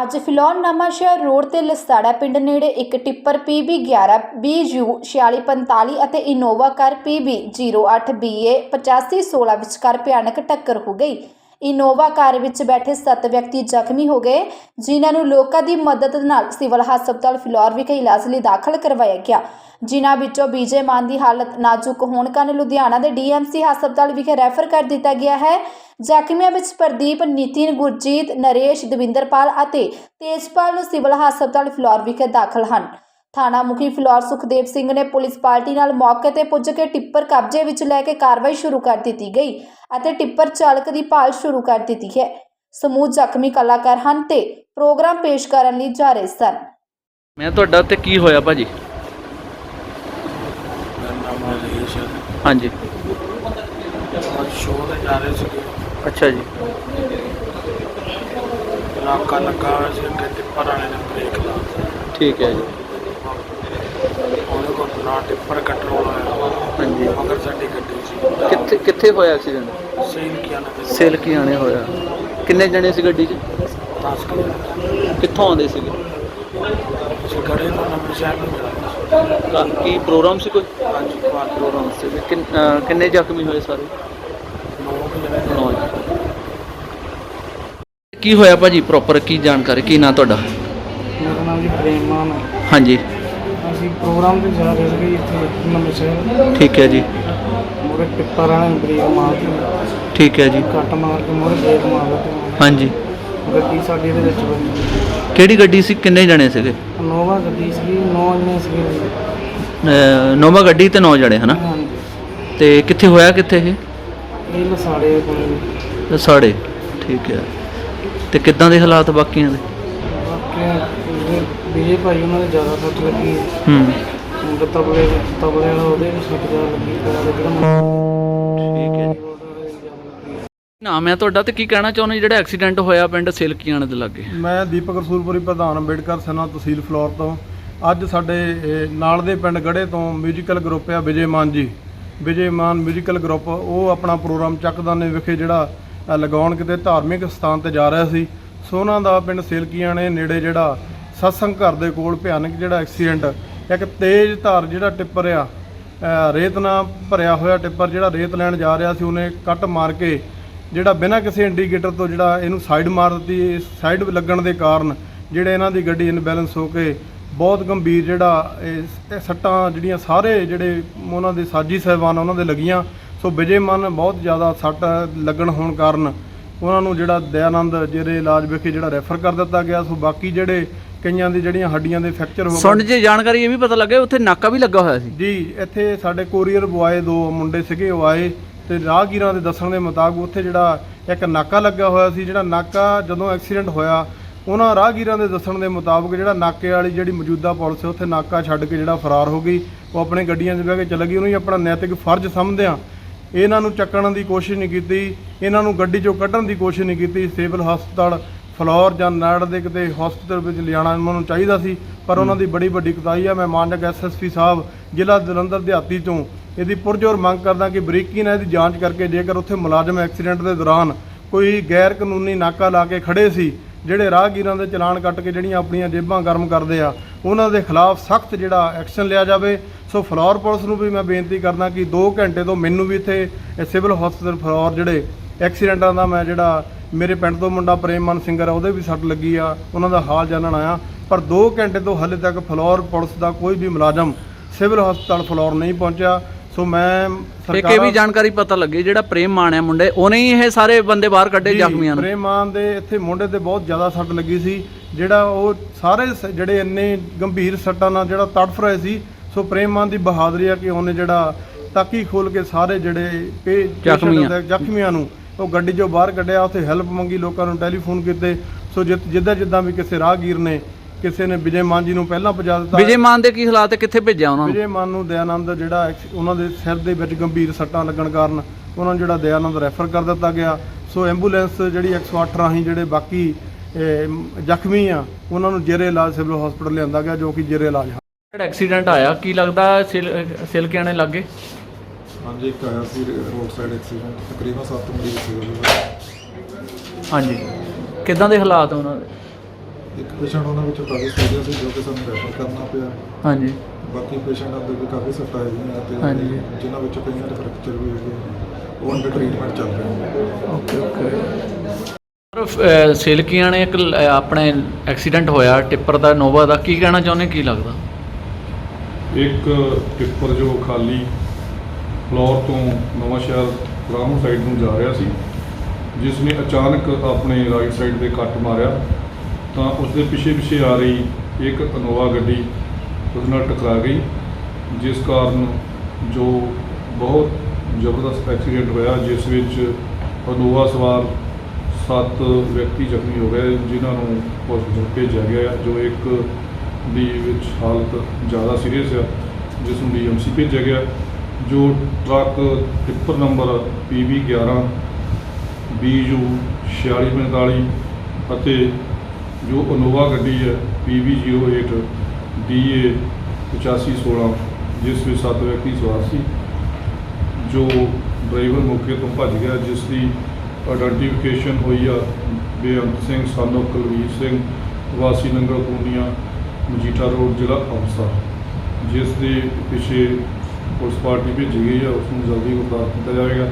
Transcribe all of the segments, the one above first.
ਅੱਜ ਫਿਲੌਰ ਨਵਾਂਸ਼ਹਿਰ ਰੋਡ ਤੇ ਲਸਾੜਾ ਪਿੰਡ ਨੇੜੇ ਇੱਕ ਟਿੱਪਰ PB 11 BU 4645 ਅਤੇ ਇਨੋਵਾ ਕਾਰ PB 08 BA 8516 ਵਿਚਕਾਰ ਭਿਆਨਕ ਟੱਕਰ ਹੋ ਗਈ। ਇਨੋਵਾ ਕਾਰ ਵਿੱਚ ਬੈਠੇ 7 ਵਿਅਕਤੀ ਜ਼ਖਮੀ ਹੋ ਗਏ, ਜਿਨ੍ਹਾਂ ਨੂੰ ਲੋਕਾਂ ਦੀ ਮਦਦ ਨਾਲ ਸਿਵਲ ਹਸਪਤਾਲ ਫਿਲੌਰ ਵਿਖੇ ਇਲਾਜ ਲਈ ਦਾਖਲ ਕਰਵਾਇਆ ਗਿਆ। ਜਿਨ੍ਹਾਂ ਵਿੱਚੋਂ ਬੀਜੇ ਮਾਨ ਦੀ ਹਾਲਤ ਨਾਜ਼ੁਕ ਹੋਣ ਕਾਰਨ ਲੁਧਿਆਣਾ ਦੇ ਡੀਐਮਸੀ ਹਸਪਤਾਲ ਵਿਖੇ ਰੈਫਰ ਕਰ ਦਿੱਤਾ ਗਿਆ ਹੈ। ਜ਼ਖਮੀਆਂ ਵਿੱਚ ਪ੍ਰਦੀਪ, ਨਿਤਿਨ, ਗੁਰਜੀਤ, ਨਰੇਸ਼, ਦਵਿੰਦਰਪਾਲ ਅਤੇ ਤੇਜਪਾਲ ਨੂੰ ਸਿਵਲ ਹਸਪਤਾਲ ਫਿਲੌਰ ਵਿਖੇ ਦਾਖਲ ਹਨ। ਥਾਣਾ ਮੁਖੀ ਫਿਲੌਰ ਸੁਖਦੇਵ ਸਿੰਘ ਨੇ ਪੁਲਿਸ ਪਾਰਟੀ ਨਾਲ ਮੌਕੇ ਤੇ ਪੁੱਜ ਕੇ ਟਿੱਪਰ ਕਬਜ਼ੇ ਵਿੱਚ ਲੈ ਕੇ ਕਾਰਵਾਈ ਸ਼ੁਰੂ ਕਰ ਦਿੱਤੀ ਗਈ ਅਤੇ ਟਿੱਪਰ ਚਾਲਕ ਦੀ ਭਾਲ ਸ਼ੁਰੂ ਕਰ ਦਿੱਤੀ ਹੈ। ਸਮੂਹ ਜ਼ਖਮੀ ਕਲਾਕਾਰ ਹਨ ਤੇ ਪ੍ਰੋਗਰਾਮ ਪੇਸ਼ ਕਰਨ ਲਈ ਜਾ ਰਹੇ ਸਨ। ਮੈਂ ਤੁਹਾਡਾ ਤੇ ਕੀ ਹੋਇਆ ਭਾਜੀ? ਮੇਰਾ ਨਾਮ ਰਾਜੇਸ਼ ਹੈ। ਹਾਂਜੀ। ਅੱਜ ਸ਼ੋਅ ਤੇ ਜਾ ਰਹੇ ਸੀਗੇ। ਅੱਛਾ ਜੀ। ਨਾਕਾ ਲੱਗਾ ਹੋਇਆ ਸੀ ਅੱਗੇ ਟਿੱਪਰ ਵਾਲੇ ਨੇ ਬ੍ਰੇਕ ਲਾ ਦਿੱਤੀ ਠੀਕ ਹੈ ਜੀ। ਉਹਦੇ ਕੋਲ ਨਾ ਟਿੱਪਰ ਕੰਟਰੋਲ ਹੋਇਆ। ਹਾਂਜੀ। ਮਗਰ ਸਾਡੀ ਗੱਡੀ ਸੀ। ਕਿੱਥੇ ਕਿੱਥੇ ਹੋਇਆ ਐਕਸੀਡੈਂਟ ਸੇਲ ਕੀਆ ਨਾ ਤੇ ਹੋਇਆ। ਕਿੰਨੇ ਜਣੇ ਸੀ ਗੱਡੀ 'ਚ? 10 ਕਿਲੋਮੀਟਰ ਕਿੱਥੋਂ ਆਉਂਦੇ ਸੀਗੇ ਅਸੀਂ ਤੋਂ ਸ਼ਹਿਰ ਨੂੰ ਸੀ। ਕਾ- ਕੀ ਪ੍ਰੋਗਰਾਮ ਸੀ ਕੋਈ? ਹਾਂਜੀ ਪ੍ਰੋਗਰਾਮ ਸੀ। ਕਿੰਨ- ਅਹ ਕਿੰਨੇ ਜ਼ਖਮੀ ਹੋਏ ਸਾਰੇ? ਕੁ ਜਣੇ ਨੌ ਕੀ ਹੋਇਆ ਭਾਜੀ? ਪ੍ਰੋਪਰ ਕੀ ਜਾਣਕਾਰੀ? ਕੀ ਨਾਂ ਤੁਹਾਡਾ? ਮੇਰਾ ਨਾਮ ਜੀ ਪ੍ਰੇਮ ਮਾਨ ਹੈ ਹਾਂਜੀ। ਅਸੀਂ ਪ੍ਰੋਗਰਾਮ ਤੇ ਜਾ ਰਹੇ ਸੀਗੇ ਇੱਥੇ ਨਵੇਂ ਸ਼ਹਿਰ ਠੀਕ ਹੈ ਜੀ। ਮੋਰੇ ਟਿੱਪਰ ਵਾਲੇ ਬ੍ਰੇਕ ਮਾਰਤੀ ਠੀਕ ਹੈ ਜੀ। ਕੱਟ ਮਾਰ ਕੇ ਮੋਰੇ ਬ੍ਰੇਕ ਮਾਰ ਦਿੱਤੀ। ਹਾਂਜੀ। ਗੱਡੀ ਸਾਡੀ ਇਹਦੇ ਵਿੱਚ ਵੱਜੀ। ਕਿਹੜੀ ਗੱਡੀ ਸੀ? ਕਿੰਨੇ ਜਣੇ ਸੀਗੇ? ਨੋਵਾ ਗੱਡੀ ਸੀ ਨੌ ਜਣੇ ਸੀਗੇ ਅਹ ਨੋਵਾ ਗੱਡੀ ਤੇ ਨੌ ਜਣੇ ਹਨਾ? ਹਾਂਜੀ। ਤੇ ਕਿੱਥੇ ਹੋਇਆ ਕਿੱਥੇ ਇਹ? ਇਹ ਲਸਾੜੇ ਕੋਲ। ਸਾੜੇ ਠੀਕ ਹੈ। ਤੇ ਕਿੱਦਾਂ ਦੇ ਹਾਲਾਤ ਬਾਕੀਆਂ ਦੇ? ਬਾਕੀ ਵਿਜੇ ਭਾਈ ਉਹਨਾਂ ਦੇ ਜ਼ਿਆਦਾ ਸੱਟ ਲੱਗੀ ਹੂੰ। ਮੁੰਡੇ ਤਬਲੇ ਤਬਲੇ ਵਾਲਾ ਉਹਦੇ ਵੀ ਸੱਟ ਜ਼ਿਆਦਾ ਲੱਗੀ ਪੈਰਾਂ ਦੇ ਜਿਹੜਾ ਠੀਕ ਹੈ ਜੀ। ਨਾਮ ਹੈ ਤੁਹਾਡਾ ਤੇ ਕੀ ਕਹਿਣਾ ਚਾਹੁੰਦੇ ਜਿਹੜਾ ਐਕਸੀਡੈਂਟ ਹੋਇਆ ਪਿੰਡ ਸਿਲਕੀਆਂ ਦੇ ਲਾਗੇ। ਮੈਂ ਦੀਪਕ ਰਸੂਲਪੁਰੀ ਪ੍ਰਧਾਨ ਅੰਬੇਡਕਰ ਸੈਨਾ ਤਹਿਸੀਲ ਫਲੋਰ ਤੋਂ। ਅੱਜ ਸਾਡੇ ਇਹ, ਨਾਲ ਦੇ ਪਿੰਡ ਗੜੇ ਤੋਂ ਮਿਊਜ਼ੀਕਲ ਗਰੁੱਪ ਆ ਵਿਜੇ ਮਾਨ ਜੀ। ਵਿਜੇ ਮਾਨ ਮਿਊਜ਼ੀਕਲ ਗਰੁੱਪ ਉਹ ਆਪਣਾ ਪ੍ਰੋਗਰਾਮ ਚੱਕਦਾਨੇ ਵਿਖੇ ਜਿਹੜਾ ਅ, ਲਗਾਉਣ ਕਿਤੇ ਧਾਰਮਿਕ ਸਥਾਨ ਤੇ ਜਾ ਰਿਹਾ ਸੀ। ਸੋ ਉਹਨਾਂ ਦਾ ਪਿੰਡ ਸੇਲਕੀਆਂ ਨੇ ਨੇੜੇ ਜਿਹੜਾ ਸਤਸੰਗ ਘਰ ਦੇ ਕੋਲ ਭਿਆਨਕ ਜਿਹੜਾ ਐਕਸੀਡੈਂਟ, ਇੱਕ ਤੇਜ਼ ਧਾਰ ਜਿਹੜਾ ਟਿੱਪਰ ਆ ਰੇਤ ਨਾਲ ਭਰਿਆ ਹੋਇਆ ਟਿੱਪਰ ਜਿਹੜਾ ਰੇਤ ਲੈਣ ਜਾ ਰਿਹਾ ਸੀ, ਉਹਨੇ ਕੱਟ ਮਾਰ ਕੇ ਜਿਹੜਾ ਬਿਨਾਂ ਕਿਸੇ ਇੰਡੀਕੇਟਰ ਤੋਂ ਜਿਹੜਾ ਇਹਨੂੰ ਸਾਈਡ ਮਾਰ ਦਿੱਤੀ ਸਾਈਡ ਲੱਗਣ ਦੇ ਕਾਰਨ ਜਿਹੜੇ ਇਹਨਾਂ ਦੀ ਗੱਡੀ ਇਨਬੈਲੈਂਸ ਹੋ ਕੇ ਬਹੁਤ ਗੰਭੀਰ ਜਿਹੜਾ ਇਹ ਇਹ ਸੱਟਾਂ ਜਿਹੜੀਆਂ ਸਾਰੇ ਜਿਹੜੇ ਉਹਨਾਂ ਦੇ ਸਾਜੀ ਸਹਿਬਾਨ ਉਹਨਾਂ ਦੇ ਲੱਗੀਆਂ। ਸੋ ਵਿਜੇ ਮਨ ਬਹੁਤ ਜ਼ਿਆਦਾ ਸੱਟ ਲੱਗਣ ਹੋਣ ਕਾਰਨ ਉਹਨਾਂ ਨੂੰ ਜਿਹੜਾ ਦਇਆਨੰਦ ਜਿਹੜੇ ਇਲਾਜ ਵਿਖੇ ਜਿਹੜਾ ਰੈਫਰ ਕਰ ਦਿੱਤਾ ਗਿਆ। ਸੋ ਬਾਕੀ ਜਿਹੜੇ ਕਈਆਂ ਦੀ ਜਿਹੜੀਆਂ ਹੱਡੀਆਂ ਦੇ ਫ੍ਰੈਕਚਰ ਹੋ ਸੁਣ ਜੇ ਜਾਣਕਾਰੀ ਇਹ ਵੀ ਪਤਾ ਲੱਗਿਆ ਉੱਥੇ ਨਾਕਾ ਵੀ ਲੱਗਾ ਹੋਇਆ ਸੀ। ਜੀ ਇੱਥੇ ਸਾਡੇ ਕੋਰੀਅਰ ਬੁਆਏ ਦੋ ਮੁੰਡੇ ਸੀਗੇ ਉਹ ਆਏ ਤੇ ਰਾਹਗੀਰਾਂ ਦੇ ਦੱਸਣ ਦੇ ਮੁਤਾਬਕ ਉੱਥੇ ਜਿਹੜਾ ਇੱਕ ਨਾਕਾ ਲੱਗਿਆ ਹੋਇਆ ਸੀ ਜਿਹੜਾ ਨਾਕਾ ਜਦੋਂ ਐਕਸੀਡੈਂਟ ਹੋਇਆ ਉਹਨਾਂ ਰਾਹਗੀਰਾਂ ਦੇ ਦੱਸਣ ਦੇ ਮੁਤਾਬਕ ਜਿਹੜਾ ਨਾਕੇ ਵਾਲੀ ਜਿਹੜੀ ਮੌਜੂਦਾ ਪੁਲਿਸ ਹੈ ਉੱਥੇ ਨਾਕਾ ਛੱਡ ਕੇ ਜਿਹੜਾ ਫਰਾਰ ਹੋ ਗਈ। ਉਹ ਆਪਣੇ ਗੱਡੀਆਂ 'ਚ ਬਹਿ ਕੇ ਚਲ ਗਈ ਉਹਨੂੰ ਹੀ ਆਪਣਾ ਨੈਤਿਕ ਫਰਜ਼ ਸਮਝਦਿਆਂ ਇਹਨਾਂ ਨੂੰ ਚੱਕਣ ਦੀ ਕੋਸ਼ਿਸ਼ ਨਹੀਂ ਕੀਤੀ ਇਹਨਾਂ ਨੂੰ ਗੱਡੀ 'ਚੋਂ ਕੱਢਣ ਦੀ ਕੋਸ਼ਿਸ਼ ਨਹੀਂ ਕੀਤੀ ਸਿਵਲ ਹਸਪਤਾਲ ਫਲੋਰ ਜਾਂ ਨਾੜ ਦੇ ਕਿਤੇ ਹਸਪਤਾਲ ਵਿੱਚ ਲਿਆਣਾ ਉਹਨਾਂ ਨੂੰ ਚਾਹੀਦਾ ਸੀ ਪਰ ਉਹਨਾਂ ਦੀ ਬੜੀ ਵੱਡੀ ਕੁਤਾਹੀ ਆ। ਮੈਂ ਮਾਨਯੋਗ ਐਸਐਸਪੀ ਸਾਹਿਬ ਜ਼ਿਲ੍ਹਾ ਜਲੰਧਰ ਦਿਹਾਤੀ ਤੋਂ ਇਹਦੀ ਪੁਰਜੋਰ ਮੰਗ ਕਰਦਾ ਕਿ ਬਰੀਕੀ ਨਾਲ ਇਹਦੀ ਜਾਂਚ ਕਰਕੇ ਜੇਕਰ ਉੱਥੇ ਮੁਲਾਜ਼ਮ ਐਕਸੀਡੈਂਟ ਦੇ ਦੌਰਾਨ ਕੋਈ ਗੈਰ ਕਾਨੂੰਨੀ ਨਾਕਾ ਲਾ ਕੇ ਖੜੇ ਸੀ ਜਿਹੜੇ ਰਾਹਗੀਰਾਂ ਦੇ ਚਲਾਨ ਕੱਟ ਕੇ ਜਿਹੜੀਆਂ ਆਪਣੀਆਂ ਜੇਬਾਂ ਗਰਮ ਕਰਦੇ ਆ ਉਹਨਾਂ ਦੇ ਖਿਲਾਫ ਸਖਤ ਜਿਹੜਾ ਐਕਸ਼ਨ ਲਿਆ ਜਾਵੇ। ਸੋ ਫਲੋਰ ਪੁਲਿਸ ਨੂੰ ਵੀ ਮੈਂ ਬੇਨਤੀ ਕਰਦਾ ਕਿ 2 ਘੰਟੇ ਤੋਂ ਮੈਨੂੰ ਵੀ ਇੱਥੇ ਸਿਵਲ ਹਸਪਤਾਲ ਫਲੋਰ ਜਿਹੜੇ ਐਕਸੀਡੈਂਟਾਂ ਦਾ ਮੈਂ ਜਿਹੜਾ ਮੇਰੇ ਪਿੰਡ ਤੋਂ ਮੁੰਡਾ ਪ੍ਰੇਮਮਨ ਸਿੰਗਰ ਆ ਉਹਦੇ ਵੀ ਸੱਟ ਲੱਗੀ ਆ ਉਹਨਾਂ ਦਾ ਹਾਲ ਜਾਣਨ ਆਇਆ। ਪਰ 2 ਘੰਟੇ ਤੋਂ ਹਲੇ ਤੱਕ ਫਲੋਰ ਪੁਲਿਸ ਦਾ ਕੋਈ ਵੀ ਮੁਲਾਜ਼ਮ ਸਿਵਲ ਹਸਪਤਾਲ ਫਲੋਰ ਨਹੀਂ ਪਹੁੰਚਿਆ। ਸੋ ਮੈਂ ਇੱਕ ਇਹ ਵੀ ਜਾਣਕਾਰੀ ਪਤਾ ਲੱਗੀ ਜਿਹੜਾ ਪ੍ਰੇਮ ਮਾਨ ਹੈ ਮੁੰਡੇ ਉਹਨੇ ਹੀ ਇਹ ਸਾਰੇ ਬੰਦੇ ਬਾਹਰ ਕੱਢੇ ਜ਼ਖਮੀਆਂ ਨੂੰ। ਪ੍ਰੇਮਾਨ ਦੇ ਇੱਥੇ ਮੁੰਡੇ ਤੇ ਬਹੁਤ ਜ਼ਿਆਦਾ ਸੱਟ ਲੱਗੀ ਸੀ। ਜਿਹੜਾ ਉਹ ਸਾਰੇ ਜਿਹੜੇ ਇੰਨੇ ਗੰਭੀਰ ਸੱਟਾਂ ਨਾਲ ਜਿਹੜਾ ਤੜਫ ਰਹੇ ਸੀ ਸੋ ਪ੍ਰੇਮਾਨ ਦੀ ਬਹਾਦਰੀ ਆ ਕਿ ਉਹਨੇ ਜਿਹੜਾ ਤਾਕੀ ਖੋਲ ਕੇ ਸਾਰੇ ਜਿਹੜੇ ਜ਼ਖਮੀਆਂ ਨੂੰ ਉਹ ਗੱਡੀ 'ਚੋਂ ਬਾਹਰ ਕੱਢਿਆ ਉੱਥੇ ਹੈਲਪ ਮੰਗੀ ਲੋਕਾਂ ਨੂੰ ਟੈਲੀਫੋਨ ਕੀਤੇ। ਸੋ ਜਿੱਦਾਂ ਜਿੱਦਾਂ ਵੀ ਕਿਸੇ ਰਾਹਗੀਰ ਨੇ ਕਿਸੇ ਨੇ ਵਿਜੇ ਮਾਨ ਜੀ ਨੂੰ ਪਹਿਲਾਂ ਪਹੁੰਚਾ ਦਿੱਤਾ। ਵਿਜੇ ਮਾਨ ਦੇ ਕੀ ਹਾਲਾਤ ਹੈ? ਕਿੱਥੇ ਭੇਜਿਆ ਉਹਨਾਂ ਨੂੰ? ਵਿਜੇ ਮਾਨ ਨੂੰ ਦਇਆਨੰਦ ਜਿਹੜਾ ਉਹਨਾਂ ਦੇ ਸਿਰ ਦੇ ਵਿੱਚ ਗੰਭੀਰ ਸੱਟਾਂ ਲੱਗਣ ਕਾਰਨ ਉਹਨਾਂ ਨੂੰ ਜਿਹੜਾ ਦਇਆਨੰਦ ਰੈਫਰ ਕਰ ਦਿੱਤਾ ਗਿਆ। ਸੋ ਐਂਬੂਲੈਂਸ ਜਿਹੜੀ 108 ਰਾਹੀਂ ਜਿਹੜੇ ਬਾਕੀ ਜ਼ਖਮੀ ਆ ਉਹਨਾਂ ਨੂੰ ਜੇਰੇ ਇਲਾਜ ਸਿਵਲ ਹਸਪੀਟਲ ਲਿਆਂਦਾ ਗਿਆ ਜੋ ਕਿ ਜੇਰੇ ਇਲਾਜ ਜਿਹੜਾ ਐਕਸੀਡੈਂਟ ਆਇਆ ਕੀ ਲੱਗਦਾ ਸਿਲਕਿਆਣੇ ਲੱਗੇ? ਹਾਂਜੀ ਇੱਕ ਆਇਆ ਸੀ ਰੋਡ ਸਾਈਡ ਐਕਸੀਡੈਂਟ ਤਕਰੀਬਨ 7 ਮਰੀਜ਼ ਸੀ। ਹਾਂਜੀ। ਕਿੱਦਾਂ ਦੇ ਹਾਲਾਤ ਉਹਨਾਂ ਦੇ? ਇੱਕ ਪੇਸ਼ੈਂਟ ਉਹਨਾਂ ਵਿੱਚੋਂ ਕਾਫੀ ਸੀਰੀਅਸ ਸੀ ਜੋ ਕਿ ਸਾਨੂੰ ਰੈਫਰ ਕਰਨਾ ਪਿਆ। ਹਾਂਜੀ। ਬਾਕੀ ਪੇਸ਼ੈਂਟਾਂ ਦੇ ਵੀ ਕਾਫੀ ਸੱਟਾਂ ਹੈਗੀਆਂ ਤੇ ਹਾਂਜੀ। ਜਿਨ੍ਹਾਂ ਵਿੱਚੋਂ ਕਈਆਂ ਦੇ ਫ੍ਰੈਕਚਰ ਵੀ ਹੈਗੇ ਉਹ ਅੰਡਰ ਟ੍ਰੀਟਮੈਂਟ ਚੱਲ ਰਹੇ ਨੇ ਓਕੇ ਓਕੇ। ਸੇਲਕੀਆਂ ਨੇ ਇੱਕ ਲ- ਅਹ ਆਪਣੇ ਐਕਸੀਡੈਂਟ ਹੋਇਆ ਟਿੱਪਰ ਦਾ ਨੋਵਾ ਦਾ ਕੀ ਕਹਿਣਾ ਚਾਹੁੰਦੇ ਕੀ ਲੱਗਦਾ? ਇੱਕ ਟਿੱਪਰ ਜੋ ਖਾਲੀ ਫਲੋਰ ਤੋਂ ਨਵਾਂ ਸ਼ਹਿਰ ਰਾਮੂ ਸਾਈਡ ਨੂੰ ਜਾ ਰਿਹਾ ਸੀ ਜਿਸ ਨੇ ਅਚਾਨਕ ਆਪਣੇ ਰਾਈਟ ਸਾਈਡ ਤੇ ਕੱਟ ਮਾਰਿਆ, ਤਾਂ ਉਸ ਦੇ ਪਿੱਛੇ ਪਿੱਛੇ ਆ ਰਹੀ ਇੱਕ ਅਨੋਵਾ ਗੱਡੀ ਉਸ ਨਾਲ ਟਕਰਾ ਗਈ, ਜਿਸ ਕਾਰਨ ਜੋ ਬਹੁਤ ਜ਼ਬਰਦਸਤ ਐਕਸੀਡੈਂਟ ਹੋਇਆ, ਜਿਸ ਵਿੱਚ ਅਨੋਵਾ ਸਵਾਰ ਸੱਤ ਵਿਅਕਤੀ ਜ਼ਖਮੀ ਹੋ ਗਏ, ਜਿਨ੍ਹਾਂ ਨੂੰ ਹਸਪਤਾਲ ਭੇਜਿਆ ਗਿਆ ਜੋ ਇੱਕ ਦੀ ਵਿੱਚ ਹਾਲਤ ਜ਼ਿਆਦਾ ਸੀਰੀਅਸ ਆ, ਜਿਸ ਨੂੰ ਡੀਐਮਸੀ ਭੇਜਿਆ ਗਿਆ। ਜੋ truck tipper number PB 11 BU 4645 ਅਤੇ ਜੋ ਅਨੋਵਾ ਗੱਡੀ ਹੈ PB 08 DA 8516 ਜਿਸ ਵਿੱਚ ਸੱਤ ਵਿਅਕਤੀ ਸਵਾਰ ਸੀ, ਜੋ ਡਰਾਈਵਰ ਮੌਕੇ ਤੋਂ ਭੱਜ ਗਿਆ, ਜਿਸ ਦੀ ਆਇਡੈਂਟੀਫਿਕੇਸ਼ਨ ਹੋਈ ਆ ਬੇਅੰਤ ਸਿੰਘ, ਸਾਨੋ ਕੁਲਵੀਰ ਸਿੰਘ, ਵਾਸੀ ਨੰਗਲ ਪੂਨੀਆ ਮਜੀਠਾ ਰੋਡ, ਜ਼ਿਲ੍ਹਾ ਅੰਮ੍ਰਿਤਸਰ, ਜਿਸ ਦੇ ਪਿੱਛੇ ਪੁਲਿਸ ਪਾਰਟੀ ਭੇਜੀ ਗਈ ਹੈ ਉਸ ਨੂੰ ਜਲਦੀ ਗ੍ਰਿਫਤਾਰ ਕੀਤਾ ਜਾਵੇਗਾ।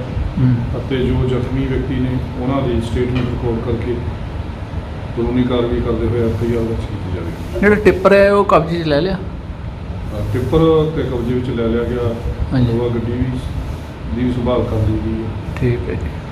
ਅਤੇ ਜੋ ਜ਼ਖਮੀ ਵਿਅਕਤੀ ਨੇ ਉਹਨਾਂ ਦੀ ਸਟੇਟਮੈਂਟ ਰਿਕਾਰਡ ਕਰਕੇ ਕਾਨੂੰਨੀ ਕਾਰਵਾਈ ਕਰਦੇ ਹੋਏ ਐਫਆਈਆਰ ਦਰਜ ਕੀਤੀ ਜਾਵੇਗੀ। ਜਿਹੜਾ ਟਿੱਪਰ ਹੈ ਉਹ ਕਬਜ਼ੇ 'ਚ ਲੈ ਲਿਆ? ਅ, ਟਿੱਪਰ ਤੇ ਕਬਜ਼ੇ ਵਿੱਚ ਲੈ ਲਿਆ ਗਿਆ। ਹਾਂਜੀ। ਨੋਵਾ ਗੱਡੀ ਵੀ ਦੀ ਸੰਭਾਲ ਕਰ ਲਈ ਗਈ ਹੈ ਠੀਕ ਹੈ ਜੀ।